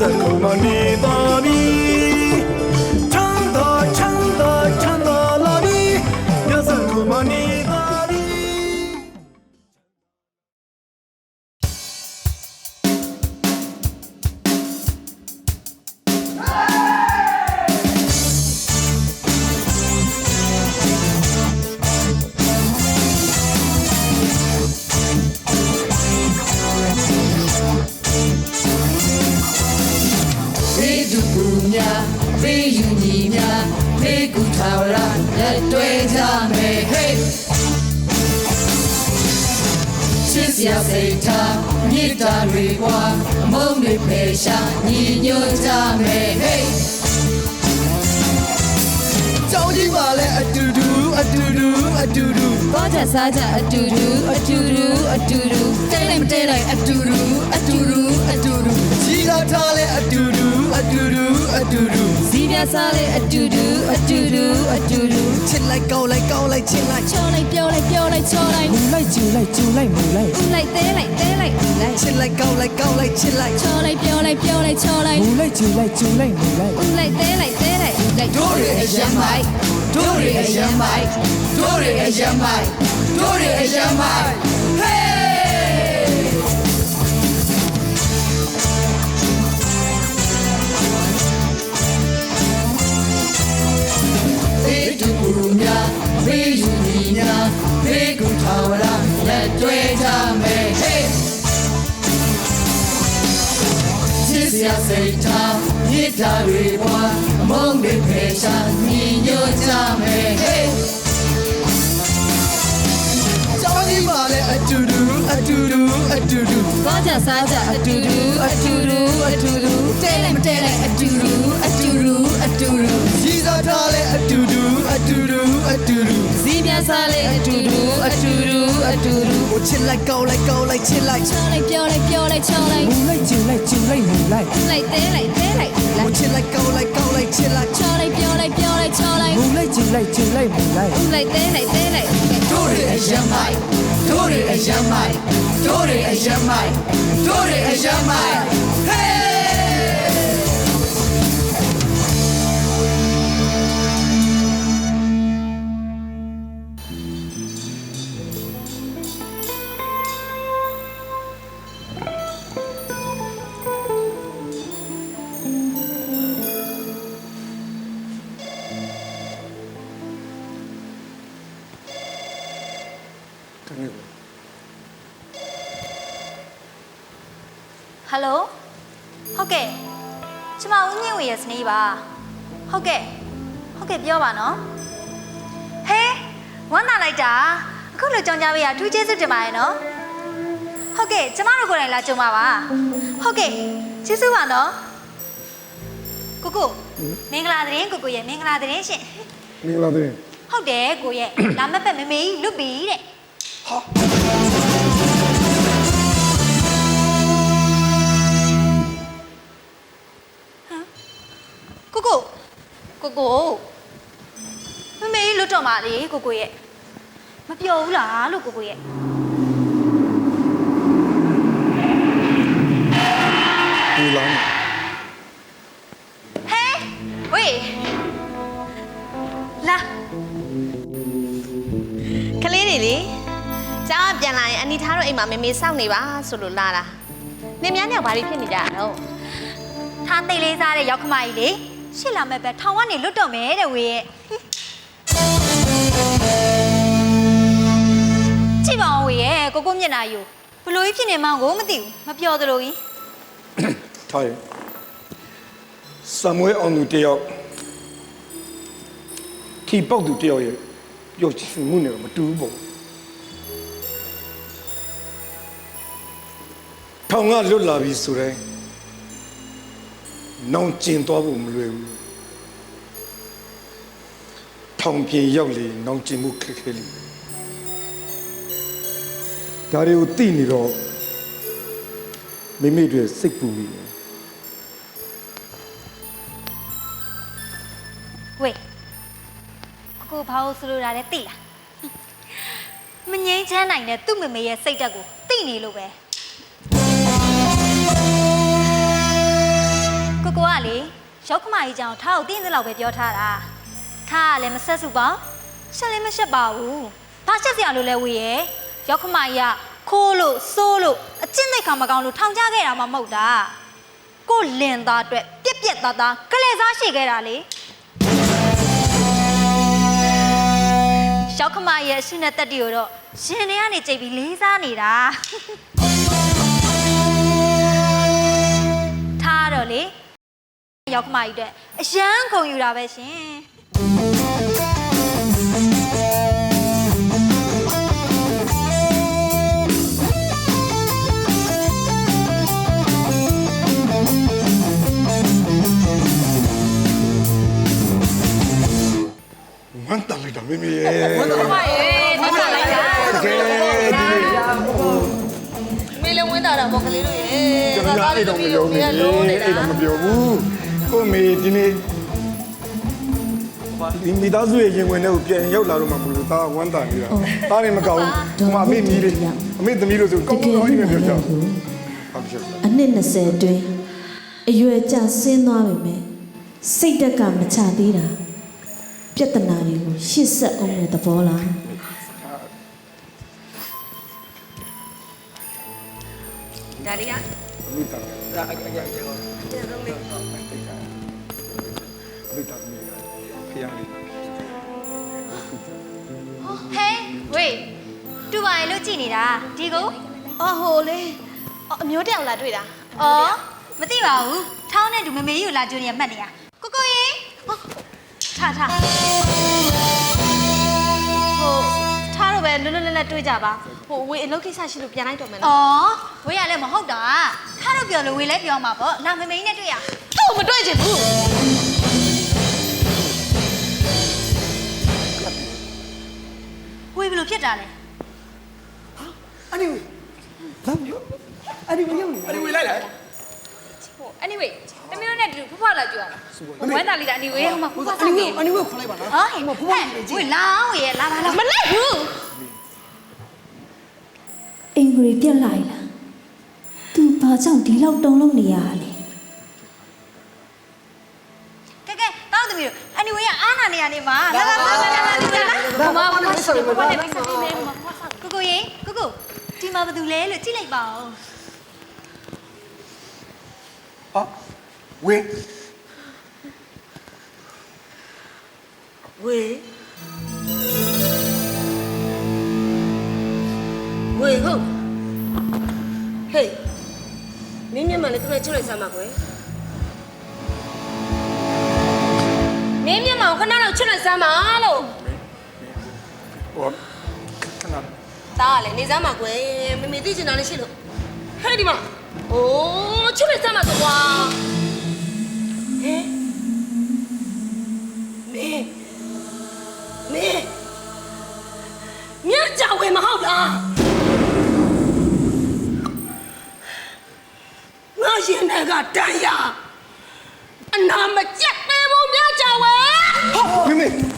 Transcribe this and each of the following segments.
စက်ကိုမနေပါပြီ သူကူများဖေးယူညီများဖေးကူထာဝရလက်တွဲကြမယ်ဟေးချစ်စရာစိတ်ထားမြစ်တာတွေကွာအမုန်းတွေဖယ်ရှားညီညွတ်ကြမယ်ဟေးကြောင်းကြီးပါလဲအတူတူအတူတူအတူတူသွားကြစားကြအတူတူအတူတူအတူတူတဲလိုက်မတဲလိုက်အတူတူအတူတူအတူတူကြီးသာထားလဲအတူတူ အတူတူအတူတူစီးပြစားလေအတူတူအတူတူအတူတူချစ်လိုက်ကောင်းလိုက်ကောင်းလိုက်ချစ်လိုက်ချောလိုက်ပြောလိုက်ပြောလိုက်ချောလိုက်မူလိုက်ကျူလိုက်ကျူလိုက်မူလိုက်ဦးလိုက်တဲလိုက်တဲလိုက်ဦးလိုက်ချစ်လိုက်ကောင်းလိုက်ကောင်းလိုက်ချစ်လိုက်ချောလိုက်ပြောလိုက်ပြောလိုက်ချောလိုက်မူလိုက်ကျူလိုက်ကျူလိုက်မူလိုက်ဦးလိုက်တဲလိုက်တဲလိုက်ဦးလိုက်တို့ရအရမ်းမိုက်တို့ရအရမ်းမိုက်တို့ရအရမ်းမိုက်တို့ရအရမ်းမိုက် ညီများဖေးကူထာဝရလက်တွဲကြမယ်ဟေးချစ်စရာစိတ်ထားမြစ်တာတွေပွားအမုန်းတွေဖယ်ရှားညီညွတ်ကြမယ်ဟေးကြောင်းကြီးပါလဲအတူတူအတူတူအတူတူသွားကြစားကြအတူတူအတူတူအတူတူတဲလိုက်မတဲလိုက်အတူတူအတူတူအတူတူကြီးသာ ထားလဲအတူတူအတူတူအတူတူစီးပြစားလေအတူတူအတူတူအတူတူကိုချစ်လိုက်ကောင်းလိုက်ကောင်းလိုက်ချစ်လိုက်ချောလိုက်ပြောလိုက်ပြောလိုက်ချောလိုက်မူလိုက်ကျူလိုက်ကျူလိုက်မူလိုက်လိုက်တဲလိုက်တဲလိုက်လိုကိုက်ချစ်လိုက်ကောင်းလိုက်ကောင်းလိုက်ချစ်လိုက်ချောလိုက်ပြောလိုက်ပြောလိုက်ချောလိုက်မူလိုက်ကျူလိုက်ကျူလိုက်မူလိုက်လိုက်တဲလိုက်တဲလိုက်တို့ရအရမ်းမိုက်တို့ရအရမ်းမိုက်တို့ရအရမ်းမိုက်တို့ရအရမ်းမိုက် ယ်လိုဟုတ်ကဲ့ကျမဦးမြင့်ဝေရဲ့စနေပါဟုတ်ကဲ့ဟုတ်ကဲ့ပြောပါနော်ဟဲဝမ်းသာလိုက်တာအခုလိုကြောင်ကြပေးရထူးကျေးဇူးတင်ပါတယ်နော်ဟုတ်ကဲ့ကျမတို့ကိုယ်တိုင်လာကြုံပါပါဟုတ်ကဲ့ကျေးဇူးပါနော်ကိုကိုမင်္ဂလာသတင်းကိုကိုရဲ့မင်္ဂလာသတင်းရှင်မင်္ဂလာတင်ဟုတ်တယ်ကိုရဲ့လာမက်ပက်မမေကြီးလွတ်ပြီတဲ့ ကိုကိုကိုကိုမမေကြီးလွတ်တော့ပါလေကိုကိုရဲ့မပျော်ဘူးလားလို့ကိုကိုရဲ့ဒီလာဟဲဝေးလာကလေးတွေလေကျောင်းကပြန်လာရင်အနီထားတို့အိမ်မှာမေမေစောင့်နေပါဆိုလို့လာတာနေများညောင်ဘာတွေဖြစ်နေကြတာတော့ထားသိလေးစားတဲ့ရောက်ခမကြီးလေ ရှစ်လာမဲ့ပဲထောင်ကနေလွတ်တော့မယ်တဲ့ဝေးရဲ့ကြည့်ပါဦးဝေးရဲ့ကိုကိုမျက်နှာယူဘလို့ကြီးဖြစ်နေမှန်းကိုမသိဘူးမပြောသလိုကြီးထားရဆမ်မွေအောင်သူတယောက်ခီပေါက်သူတယောက်ရဲ့ပျော်ချင်မှုနဲ့တော့မတူဘူးပေါ့ထောင်ကလွတ်လာပြီဆိုတော့နောင်ကျင်သွားဖို့မလွယ်ဘူး ထောင်ပြင်ရောက်လေနောင်ကျင်မှုခက်ခဲလိမ့်မယ်ဒါတွေကိုသိနေတော့မိမိတွေစိတ်ပူမိတယ်ဝေးကိုကိုဘာလို့ဆိုလိုတာလဲသိလားမငိမ့်ချမ်းနိုင်တဲ့သူ့မမေရဲ့စိတ်ဓာတ်ကိုသိနေလို့ပဲလေရောက်ခမကြီးကြောင့်ထားကိုတင်းသလောက်ပဲပြောထားတာ ထားကလည်းမဆက်စုပါရှက်လည်းမရှက်ပါဘူးဘာရှက်စရာလို့လဲဝေရဲ့ရောက်ခမကြီးကခိုးလို့စိုးလို့အကျင့်သိက္ခာမကောင်းလို့ထောင်ချခဲ့တာမှမဟုတ်တာကိုလင်သားအတွက်ပြက်ပြက်သားသားကလေးစားရှိခဲ့တာလေရောက်ခမကြီးရဲ့အရှိနဲ့တက်တီကိုတော့ရှင်တွေကနေကြိတ်ပြီးလေးစားနေတာထားတော့လေရောက်ခမကြီးအတွက်အရန်ခုံယူတာပဲရှင် ဝမ်းတန်လိုက်တာမေမေရဲ့မအေးတော့လိုက်တာတကယ်ဒီနေ့မေလည်းဝင်တာတော့ဘောကလေးတို့ရေကျွန်တော်အဲ့တော့မပြောဘူးအဲ့တော့မပြောဘူးကိုမေဒီနေ့ဒီမိသားစုရဲ့ရင်ဝင်တွေကိုပြန်ရောက်လာတော့မှမလို့ဒါဝမ်းတန်နေတာဒါနေမကောင်းဘူးဟိုအမေမီးလေးအမေသမီးလို့ဆိုကောင်းကောင်းကြီးပဲပြောကြဟုတ်ပြီအနှစ်20အတွင်းအရွယ်ကျဆင်းသွားပေမဲ့စိတ်တက်ကမချသေးတာ ပြဿနာတွေကိုရှစ်ဆက်အောင်တဲ့သဘောလားဒါလေးကအမေတန်ဒါအကြအကြကောကျေဆုံးလေးဟုတ်ပါတိတ်တာအမေတန်လေးဖျားလေးဟေးဝေးတူပါရဲ့လို့ကြည်နေတာဒီကိုအော်ဟိုလေအော်အမျိုးတယောက်လာတွေ့တာအော်မသိပါဘူးထောင်းနဲ့တူမမေကြီးကိုလာကြိုနေရမှတ်နေရကိုကိုရင်ဟော ထားထားဟိုထားတော့ပဲလွတ်လွတ်လပ်လပ်တွေ့ကြပါဟိုဝေအလုပ်ကိစ္စရှိလို့ပြန်လိုက်တော့မယ်နော်အော်ဝေးရလည်းမဟုတ်တာထားတော့ပြောလို့ဝေးလည်းပြောမှာပေါ့လာမမေကြီးနဲ့တွေ့ရတော့မတွေ့ချင်ဘူးဝေးဘယ်လိုဖြစ်တာလဲအဲ့ဒီလမ်းပြောအဲ့ဒီမရောက်နေအဲ့ဒီဝေးလိုက်လိုက် anyway တမီးတို့နဲ့တူဖဖလာကြွရတာဝမ်းသာလေးတာ anyway ဟိုမှာဖဖအဲ့ဆောင်ဒီနေအဲ့ဒီဝေးခေါ်လိုက်ပါနော်ဟောဟေးဟဲ့ဝေးလာဝေးရလာပါလာမလိုက်ဘူးအင်္ဂရီပြက်လိုက်လား तू ဘာကြောင့်ဒီလောက်တုံးလုံးနေရလဲကဲကဲတောင်းသမီးတို့ anyway ကအားနာနေရနေမှာလာလာလာလာလာလာဘာမှမလုပ်ဘူးဘာနဲ့မိတ်ဆက်နေမယ်ကိုကိုရင်ကိုကိုဒီမှာဘာတူလဲလို့ကြည့်လိုက်ပါဦးဟာ ဝင်းဝေဝေဟုတ်ဟေးမင်းမျက်မှန်လေးခဏချုပ်လိုက်စမ်းပါကွယ်မင်းမျက်မှန်ကိုခဏတော့ချုပ်လိုက်စမ်းပါလို့ဟောခဏတားကလည်းနေစမ်းပါကွယ်မမေသိချင်တာလည်းရှိလို့ဟဲ့ဒီမှာအိုးချုပ်လိုက်စမ်းပါဆိုကွာ ဟဲ့မင်းမင်းမြတ်ကြဝေမဟုတ်လားငါရင်ထဲကတန်ရအနာမကြက်သေးဘူးမြတ်ကြဝဲမေမေသမီး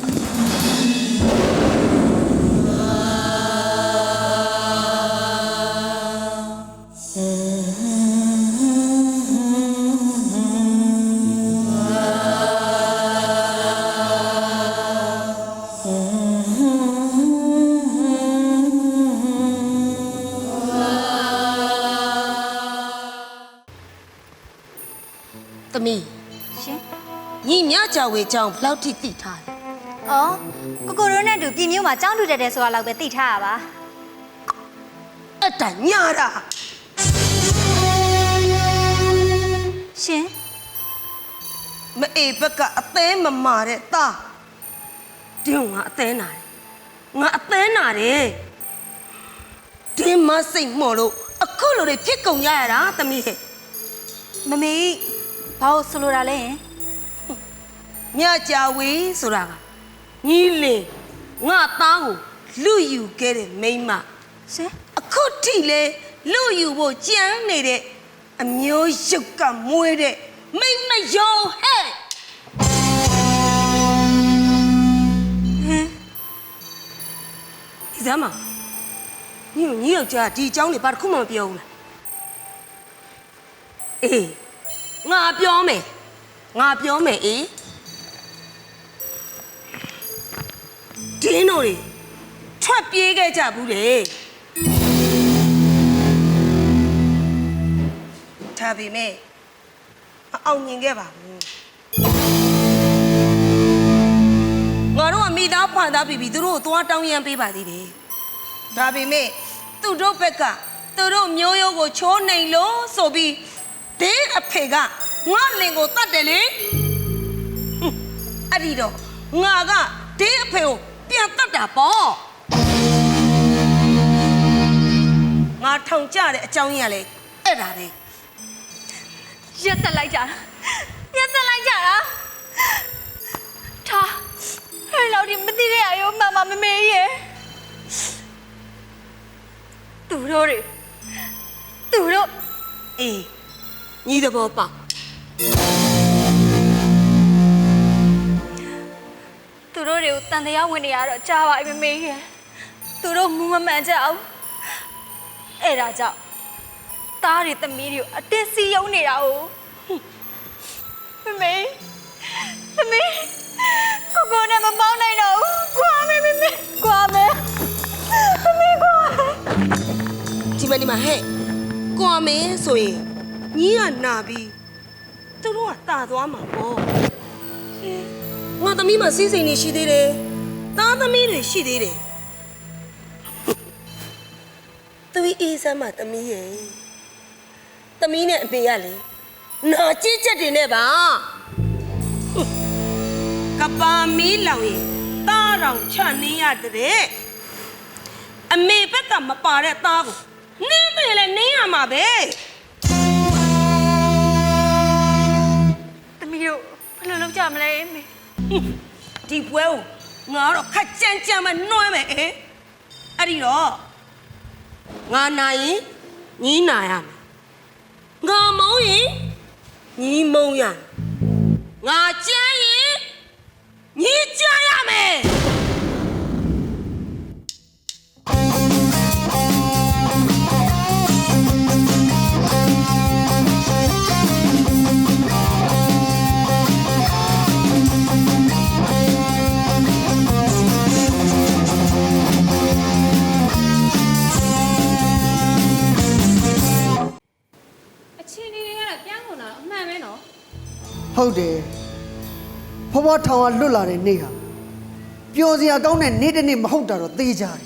ကြဝဲကြောင်းဘယ်လောက်ထိသိထားလဲအော်ကိုကိုရိုနဲ့တူပြည်မျိုးမှာကြောင်းတူတက်တယ်ဆိုတာလောက်ပဲသိထားရပါအတညာတာရှင်မအေဘက်ကအသေးမမာတဲ့သားတင်းငါအသေးနာတယ်ငါအသေးနာတယ်တင်းမစိတ်မော်လို့အခုလိုတွေဖြစ်ကုန်ရရတာသမီးဟဲ့မမေဘာလို့ဆိုလိုတာလဲယင် မြတ်ကြဝဲဆိုတာကညီလင်ငါသားကိုလူယူခဲ့တဲ့မိန်းမရှင်အခုထိလေလူယူဖို့ကြမ်းနေတဲ့အမျိုးရုပ်ကမွေးတဲ့မိမယောဟဲ့ဟမ်ဒီစမ်းမညီကိုညီယောက်ျားဒီအကြောင်းတွေဘာတစ်ခုမှမပြောဘူးလားအေးငါပြောမယ်ငါပြောမယ်အေး ဒင်းတို့တွေထွက်ပြေးခဲ့ကြဘူးလေဒါပေမဲ့မအောင်မြင်ခဲ့ပါဘူးငါတို့ကမိသားဖွာသားပြီးပြီးသူတို့ကိုသွားတောင်းရမ်းပေးပါသေးတယ်ဒါပေမဲ့သူတို့ဘက်ကသူတို့မျိုးရိုးကိုချိုးနှိမ်လို့ဆိုပြီးဒင်းအဖေကငါလင်ကိုတတ်တယ်လေအဲ့ဒီတော့ငါကဒင်းအဖေကို ပြန်တတ်တာပေါ့ငါထောင်ကြတဲ့အကြောင်းရင်းကလေအဲ့ဒါပဲရက်ဆက်လိုက်ကြတာရက်ဆက်လိုက်ကြတာထားဟဲ့လောက်ဒီမသိတဲ့အရောမမမမေရဲ့သူတို့တွေသူတို့အေးညီသဘောပေါ က်သူတို့တွေကိုတန်တရားဝင်နေရတော့ကြားပါမမေရဲ့သူတို့မူမမှန်ကြအောင်အဲ့ဒါကြောင့်သားတွေသမီးတွေကိုအတင်းစီးယုံနေတာ哦မမေမမေကိုကိုနဲ့မပေါင်းနိုင်တော့ဘူးကွာမေမမေကွာမေမမေကွာဒီမဒီမှာဟဲ့ကွာမင်းဆိုရင်ညီကနာပြီးသူတို့ကတာသွားမှာပေါ့ ငါသမီးမှာစီးစိမ်နေရှိသေးတယ်သားသမီးတွေရှိသေးတယ်သူအေးစမ်းမသမီးရဲ့သမီးနဲ့အမေကလေနာကြည့်ချက်တွေနဲ့ပါကပါမီးလောင်ရင်တားတောင်ချနေရတဲ့အမေဘက်ကမပါတဲ့သားကိုနင်းတယ်လေနင်းရမှာပဲသမီးတို့ဘယ်လိုလုပ်ကြမလဲမေ ဒီပွဲကိုငါတော့ခက်ကြမ်းကြမ်းမနှွှဲမယ်အေးအဲ့ဒီတော့ငါနာရင်ညီးနာရမယ်ငါမုံရင်ညီးမုံရမယ်ငါကြမ်းရင်ညီးကြမ်းရမယ် ဟုတ်တယ်ဖွားဖွားထောင်ကလွတ်လာတဲ့နေ့ဟာပျော်စရာကောင်းတဲ့နေ့တစ်နေ့မဟုတ်တာတော့သိကြတယ်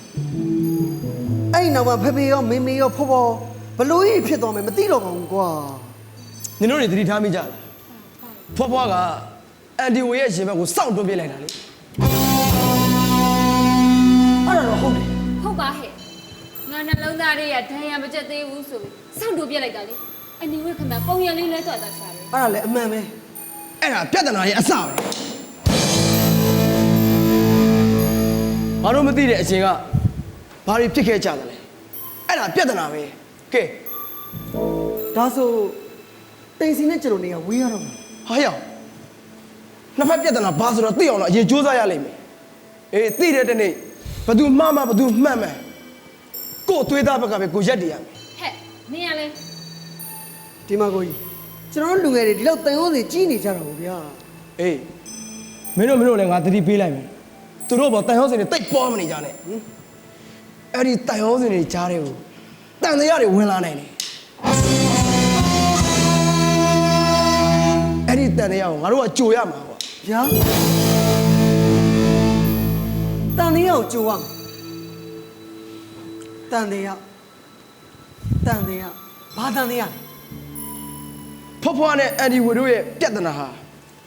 အဲ့ဒီနောက်မှာဖေဖေရောမေမေရောဖွားဖွားဘလို့ကြီးဖြစ်သွားမယ်မသိတော့ပါဘူးကွာနင်တို့တွေသတိထားမိကြလားဖွားဖွားကအန်တီဝေရဲ့ရင်ဘက်ကိုစောင့်တွန်းပြလိုက်တာလေအဲ့ဒါတော့ဟုတ်တယ်ဟုတ်ပါဟဲ့ငါနှလုံးသားတွေကဒဏ်ရာမကျက်သေးဘူးဆိုပြီးစောင့်တူပြစ်လိုက်တာလေအနီဝိခမပုံရလေးလဲတော့တာရှာတယ်အဲ့ဒါလည်းအမှန်ပဲ အဲ့ဒါပြဿနာရဲ့အစပဲငါတို့မသိတဲ့အချိန်ကဘာတွေဖြစ်ခဲ့ကြတယ်လဲအဲ့ဒါပြဿနာပဲကဲဒါဆိုတိမ်စီနဲ့ကျွန်တော်နေကဝေးရတော့မှာဟာရောက်နှစ်ဖက်ပြဿနာဘာဆိုတော့သိအောင်လို့အရင်စူးစမ်းရလိမ့်မယ်အေးသိတဲ့တနေ့ဘသူမှားမှဘသူမှန်မှန်ကို့အသွေးသားဘက်ကပဲကိုရက်တည်ရမယ်ဟဲ့နင်ကလည်းဒီမှာကိုကြီး ကျွန်တော်တို့လူငယ်တွေဒီလောက်တန်ရုံးစီကြီးနေကြတာပေါ့ဗျာအေးမင်းတို့မင်းတို့လည်းငါသတိပေးလိုက်မယ်သူတို့ဘောတန်ရုံးစင်တွေတိတ်ပေါ်မနေကြနဲ့ဟင်အဲ့ဒီတန်ရုံးစင်တွေကြားတဲ့ကိုတန်တရားတွေဝင်လာနိုင်တယ်အဲ့ဒီတန်တရားကိုငါတို့ကကြိုရမှာပေါ့ဗျာတန်တရားကိုကြိုရမယ်တန်တရားတန်တရားဘာတန်တရားလဲ ဖွားဖွားနဲ့အန်ဒီဝီတို့ရဲ့ပြဿနာဟာ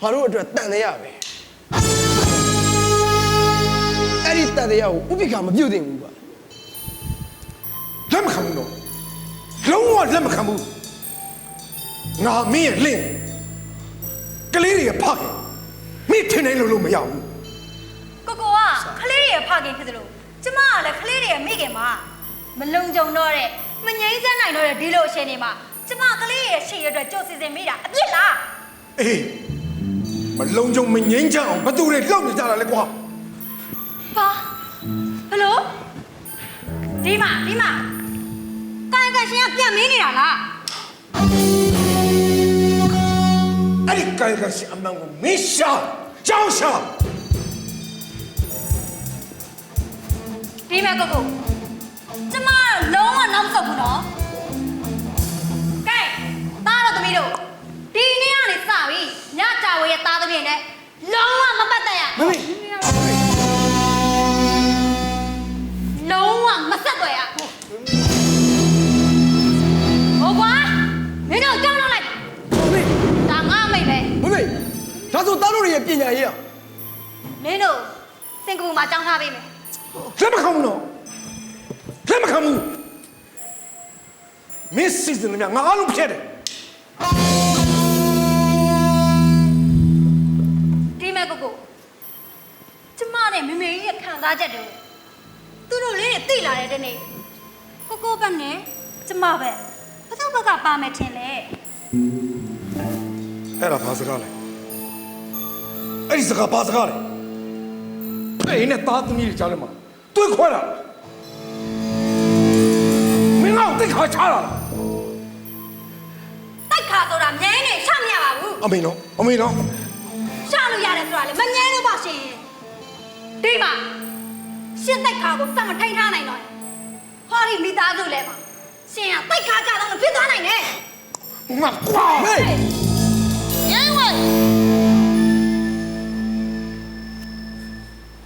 ငါတို့အတွက်တန်တရားပဲအဲ့ဒီတန်တရားကိုဥပိ္ပခာမပြုတ်သင့်ဘူးကွာလက်မခံဘူးတော့လုံးဝလက်မခံဘူးငါမင်းရဲ့လင့်ကလေးတွေရဲ့ဖခင်မင်းထင်နိုင်လို့လို့မရဘူးကိုကိုကခလေးတွေရဲ့ဖခင်ဖြစ်တယ်လို့ကျမကလည်းခလေးတွေရဲ့မိခင်ပါမလုံကြုံတော့တဲ့မငြိမ်းစမ်းနိုင်တော့တဲ့ဒီလိုအချိန်တွေမှာ ကျမကလေးတွေရဲ့ရှေ့ရအတွက်ကြိုးစီစဉ်မိတာအပြစ်လားအေးမလုံးကြုံမငိမ့်ချအောင်ဘသူတွေလှုပ်နေကြတာလဲကွာဟာဟယ်လိုဒီမှာဒီမှာကိုင်ကရှင်ကပြန်မင်းနေတာလားအဲ့ဒီကာယကံရှင်အမှန်ကိုမင်းရှာကြောင်းရှာဒီမဲ့ကိုကိုကျမလုံးဝနောက်မဆုတ်ဘူးနော်ကဲ သားတော်သမီးတို့ဒီနေ့ကနေစပြီညတာဝေရဲ့သားသမီးနဲ့လုံးဝမပတ်သက်ရမမေလုံးဝမဆက်သွယ်ရဟိုကွာမင်းတို့ကြောက်တော့လိုက်မမေဒါငါအမိတ်ပဲမမေဒါဆိုသားတို့ရဲ့ပညာရေးอ่ะမင်းတို့စင်ကာပူမှာကြောင်းထားပေးမယ်လက်မခံဘူးနော်လက်မခံဘူးမင်းစီစဉ်နေမြငါအားလုံးဖျက်တယ် မနဲ့မမေကြီးရဲ့ခံစားချက်တွေသူတို့လေးတွေသိလာတဲ့တနေ့ကိုကိုဘက်နဲ့ကျမဘက်ဘယ်သူဘက်ကပါမယ်ထင်လဲအဲ့ဒါဘာစကားလဲအဲ့ဒီစကားဘာစကားလဲဖေးနဲ့သားသမီးတွေကြားထဲမှာတွဲခွဲတာမင်းကတော့တိတ်ခါချတာလားတိုက်ခါဆိုတာမြဲနေရှောက်မရပါဘူးအမေနော်အမေနော်ရှောက်လို့ရတယ်ဆိုတာလေမမြဲလို့ပါရှင် ဒီမှာရှင်းတိုက်ခါကိုစက်မထိန်ထားနိုင်တော့ဟောဒီမိသားစုလဲပါရှင်ကတိုက်ခါကြတော့ဖြစ်သွားနိုင်တယ်ငါကွာဟေးရဲဝဲ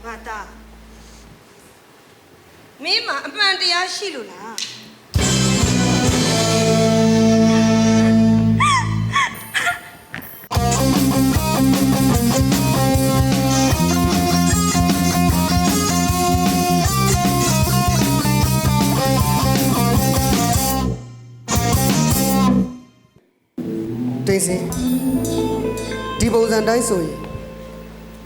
ငါသားမင်းမှာအမှန်တရားရှိလို့လား တိတ်စင်ဒီပုံစံတိုင်းဆိုရင်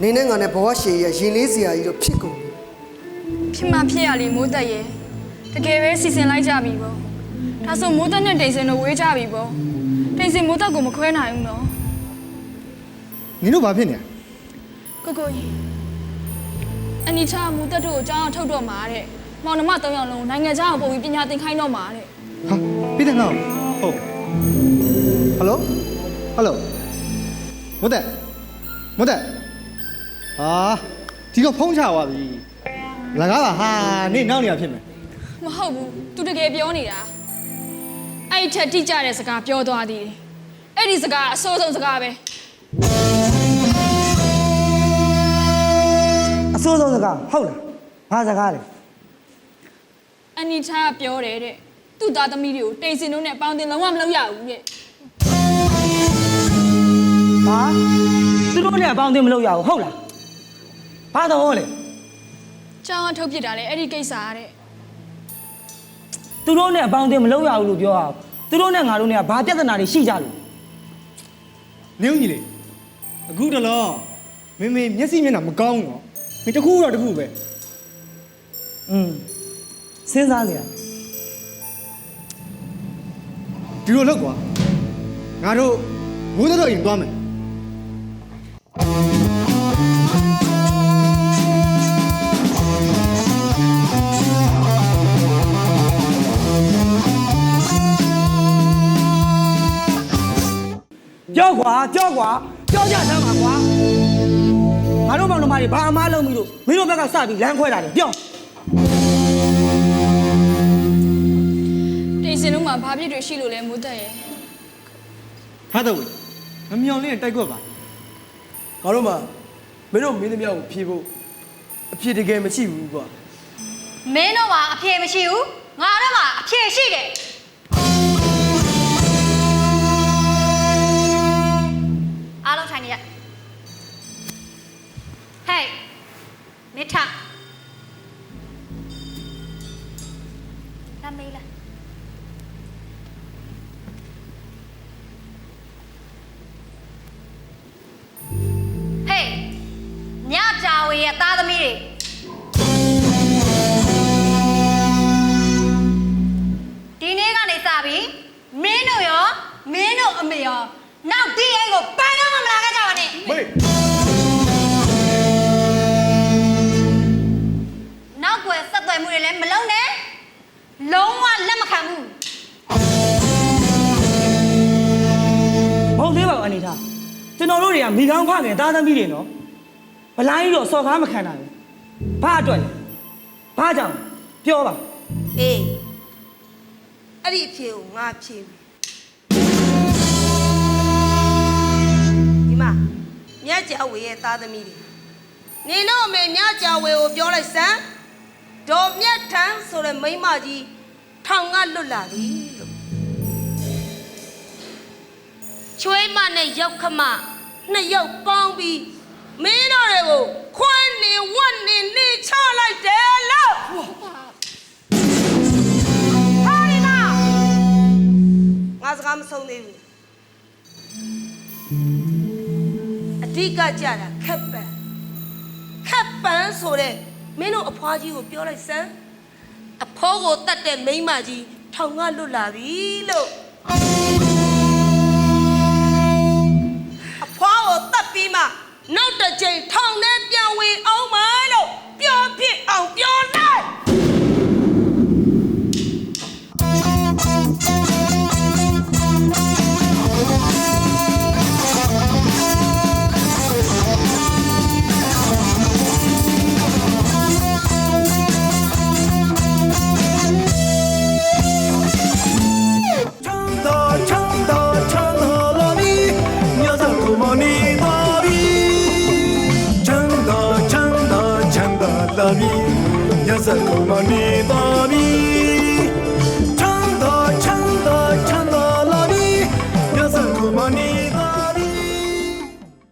နေနဲ့ငါနဲ့ဘဝရှည်ရရင်လေးစရာကြီးတော့ဖြစ်ကုန်ပြီဖြစ်မှဖြစ်ရလေမိုးတက်ရဲ့တကယ်ပဲစီစဉ်လိုက်ကြပြီပေါ့ဒါဆိုမိုးတက်နဲ့တိန်စင်တို့ဝေးကြပြီပေါ့တိန်စင်မိုးတက်ကိုမခွဲနိုင်ဘူးနော်နင်တို့ဘာဖြစ်နေလဲကိုကိုကြီးအနီချာမိုးတက်တို့ကိုကြောင်းအောင်ထုတ်တော့မှာတဲ့မောင်နှမ၃ယောက်လုံးနိုင်ငံခြားကိုပို့ပြီးပညာသင်ခိုင်းတော့မှာတဲ့ဟာပြီးတယ်ငါ့ကိုဟုတ်ဟယ်လို ဟယ်လိုမတ်တက်မတ်တက်ဟာဒီတော့ဖုန်းချသွားပြီလကားပါဟာနေနောက်နေရဖြစ်မယ်မဟုတ်ဘူးသူတကယ်ပြောနေတာအဲ့ဒီထက်တိကျတဲ့စကားပြောသွားသေးတယ်အဲ့ဒီစကားအဆိုးဆုံးစကားပဲအစိုးဆုံးစကားဟုတ်လားဘာစကားလဲအနီချာကပြောတယ်တဲ့သူ့သားသမီးတွေကိုတိန်စင်တို့နဲ့ပေါင်းတင်လုံးဝမလုပ်ရဘူးတဲ့ ဟာသူတို့နဲ့အပေါင်းအသင်းမလုပ်ရဘူးဟုတ်လားဘာတော့လဲကြောင်းကထုတ်ပြစ်တာလေအဲ့ဒီကိစ္စကတဲ့သူတို့နဲ့အပေါင်းအသင်းမလုပ်ရဘူးလို့ပြောတာသူတို့နဲ့ငါတို့နဲ့ကဘာပြဿနာတွေရှိကြလို့နေဦးညီလေးအခုတလောမင်းမင်းမျက်စိမျက်နှာမကောင်းဘူးနော်မင်းတခုတော့တခုပဲอืมစဉ်းစားစရာဒီလိုလောက်ကွာငါတို့မိုးသက်တော့ရင်သွားမယ် ပြောကွာပြောကွာပြောကြစမ်းပါကွာငါတို့ဘောင်တော်မတွေဘာအမားလုံးပြီးလို့မင်းတို့ဘက်ကစပြီးလမ်းခွဲတာလေပြောတိန်စင်တို့မှာဘာပြစ်တွေရှိလို့လဲမိုးတက်ရဲ့ဟာတော့မမြောင်လေးနဲ့တိုက်ကွက်ပါ ငါတို့မှမင်းတို့မင်းသမီးကိုဖြေဖို့အဖြေတကယ်မရှိဘူးကွာမင်းတို့မှာအဖြေမရှိဘူးငါတို့မှာအဖြေရှိတယ်အားလုံးထိုင်နေရဟေးနေထလာမေးလာ မင်းတို့အမေရောနောက်ဒီအိမ်ကိုပန်းတော့မလာခဲ့ကြပါနဲ့မေနောက်ွယ်ဆက်သွယ်မှုတွေလည်းမလုံးနဲ့လုံးဝလက်မခံဘူးမဟုတ်သေးပါဘူးအနေထားတွေကမိကောင်းခွငယ်သားသမီးတွေနော်ဘလိုင်းတော့စော်ကားမခံနိုင်ဘူးဘာအတွက်လဲဘာကြောင့်ပြောပါအေးအဲ့ဒီအဖြေကိုငါဖြေမ မြတ်ကြဝေရဲ့သားသမီးတွေနေတော့အမေမြတ်ကြဝေကိုပြောလိုက်စမ်းဒေါ်မြတ်ထန်းဆိုတဲ့မိန်းမကြီးထောင်ကလွတ်လာပြီလို့ချွေးမနဲ့ရောက်ခမနှစ်ယောက်ပေါင်းပြီးမင်းတို့တွေကိုခွန်းနေဝတ်နေနေချလိုက်တယ်လို့ဟာဒီနာငါစကားမဆုံးသေးဘူးအ ဓိကကြတာခက်ပန်ခက်ပန်ဆိုတဲ့မင်းတို့အဖွားကြီးကိုပြောလိုက်စမ်းအဖိုးကိုတတ်တဲ့မိန်းမကြီးထောင်ကလွတ်လာပြီလို့အဖွားကိုတတ်ပြီးမှနောက်တစ်ချိန်ထောင်ထဲပြန်ဝင်အောင်မလို့ပြော